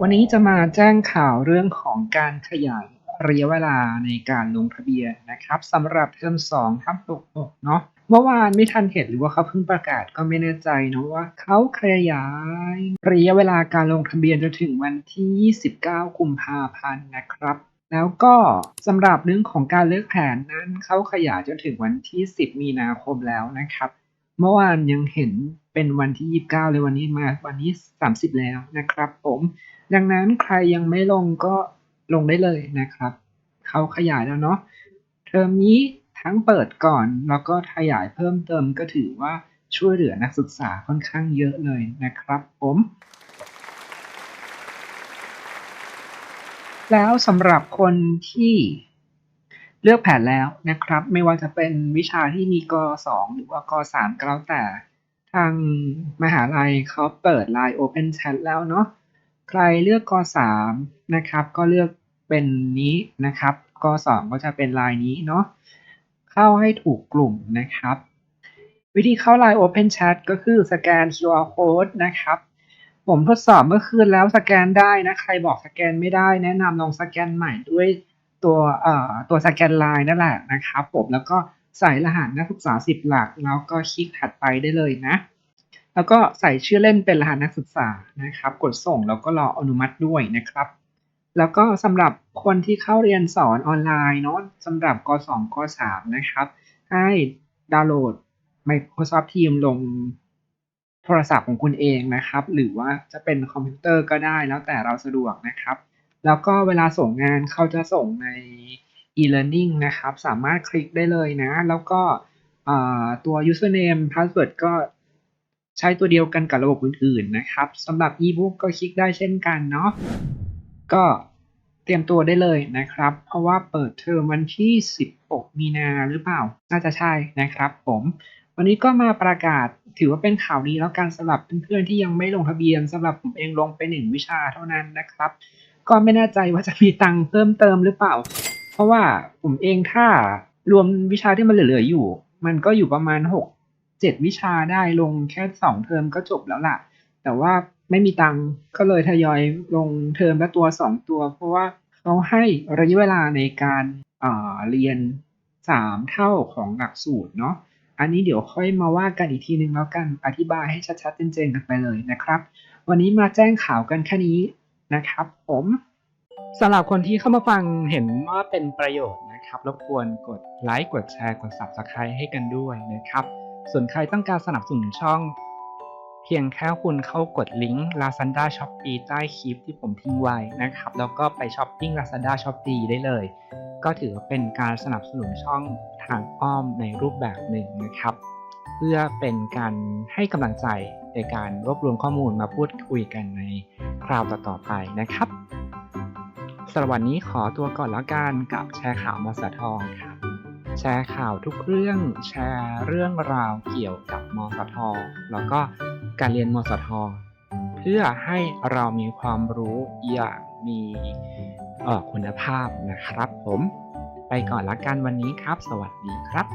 วันนี้จะมาแจ้งข่าวเรื่องของการขยายระยะเวลาในการลงทะเบียนนะครับสำหรับเทอม2ทับ66เนาะเมื่อวานไม่ทันเห็นหรือว่าเขาเพิ่งประกาศก็ไม่แน่ใจนะว่าเขาขยายระยะเวลาการลงทะเบียนจนถึงวันที่ 29 กุมภาพันธ์นะครับแล้วก็สำหรับเรื่องของการเลือกแผนนั้นเขาขยายจนถึงวันที่ 10 มีนาคมแล้วนะครับ เมื่อวานยังเห็น เป็นวันที่ 29 เลยวันนี้มาวันที่30 แล้วนะครับ ผม ดังนั้นใครยังไม่ลงก็ลงได้เลยนะครับ เขาขยายแล้วเนาะเทอมนี้ทั้งเปิดก่อนแล้วก็ขยายเพิ่มเติมก็ถือว่าช่วยเหลือนักศึกษาค่อนข้างเยอะเลยนะครับ ผม แล้วสำหรับคนที่เลือกแผนแล้วนะครับ ไม่ว่าจะเป็นวิชาที่มีก2หรือว่าก3ก็แล้วแต่ ทางมหาลัยเขาเปิด Line Open Chat แล้วเนาะใครเลือกก3นะครับก็เลือกเป็นนี้นะครับก2ก็จะเป็นลายนี้เนาะเข้าให้ถูกกลุ่มนะครับ วิธีเข้า Line Open Chat ก็คือสแกน QR Code นะครับ ผมทดสอบเมื่อคืนแล้วสแกนได้นะ ใครบอกสแกนไม่ได้แนะนำลองสแกนใหม่ด้วยตัวเอ่อตัวสแกนไลน์นั่นแหละนะครับผมแล้วก็ ใส่รหัสนักศึกษา 10 หลัก แล้วก็คลิกถัดไปได้เลยนะ แล้วก็ใส่ชื่อเล่นเป็นรหัสนักศึกษานะครับ กดส่งแล้วก็รออนุมัติด้วยนะครับ แล้วก็สำหรับคนที่เข้าเรียนสอนออนไลน์เนาะสำหรับก2ก3นะครับ ให้ดาวน์โหลด Microsoft Teams ลงโทรศัพท์ของคุณเองนะครับ หรือว่าจะเป็นคอมพิวเตอร์ก็ได้แล้วแต่เราสะดวกนะครับ แล้วก็เวลาส่งงานเขาจะส่งใน e-learning นะครับ สามารถคลิกได้เลยนะ แล้วก็ตัว username password ก็ใช้ตัวเดียวกันกับระบบอื่นๆนะครับสำหรับ e-book ก็คลิกได้เช่นกันเนาะก็เตรียมตัวได้เลยนะครับ เพราะว่าเปิดเทอมวันที่ 16 มีนาหรือเปล่า น่าจะใช่นะครับผม วันนี้ก็มาประกาศถือว่าเป็นข่าวดีแล้วกันสำหรับเพื่อนๆที่ยังไม่ลงทะเบียนสำหรับผมเองลงไปหนึ่งวิชาเท่านั้นนะครับ ก็ไม่แน่ใจว่าจะมีตังค์เพิ่มเติมหรือเปล่า เพราะว่าผมเองถ้ารวมวิชาที่มันเหลือๆอยู่ มันก็อยู่ประมาณ6 7วิชาได้ลงแค่2เทอมก็จบแล้วล่ะ แต่ว่าไม่มีตังค์ก็เลยทยอยลงเทอมละตัว2ตัว เพราะว่าเขาให้ระยะเวลาในการอ่าเรียน3เท่าของหลักสูตรเนาะอันนี้เดี๋ยวค่อยมาว่ากันอีกทีนึงแล้วกันอธิบายให้ชัดๆเจนๆกันไปเลยนะครับ วันนี้มาแจ้งข่าวกันแค่นี้นะครับ ผม สำหรับคนที่เข้ามาฟังเห็นว่าเป็นประโยชน์นะครับรบกวนกดไลค์กดแชร์กด Subscribe ให้กันด้วยนะครับ ส่วนใครต้องการสนับสนุนช่อง เพียงแค่คุณเข้ากดลิงก์ Lazada Shopee ใต้คลิปที่ผมทิ้งไว้นะครับ แล้วก็ไปช้อปปิ้ง Lazada Shopee ได้เลย ก็ถือว่าเป็นการสนับสนุนช่องทางอ้อมในรูปแบบหนึ่งนะครับ เพื่อเป็นการให้กำลังใจในการรวบรวมข้อมูลมาพูดคุยกันในคราวต่อๆไปนะครับ สำหรับวันนี้ขอตัวก่อนแล้วกันกับแชร์ข่าวมสทครับแชร์ข่าวทุกเรื่องแชร์เรื่องราวเกี่ยวกับมสท แล้วก็การเรียนมสท เพื่อให้เรามีความรู้อย่างมีออคุณภาพนะครับผม ไปก่อนละกันวันนี้ครับ สวัสดีครับ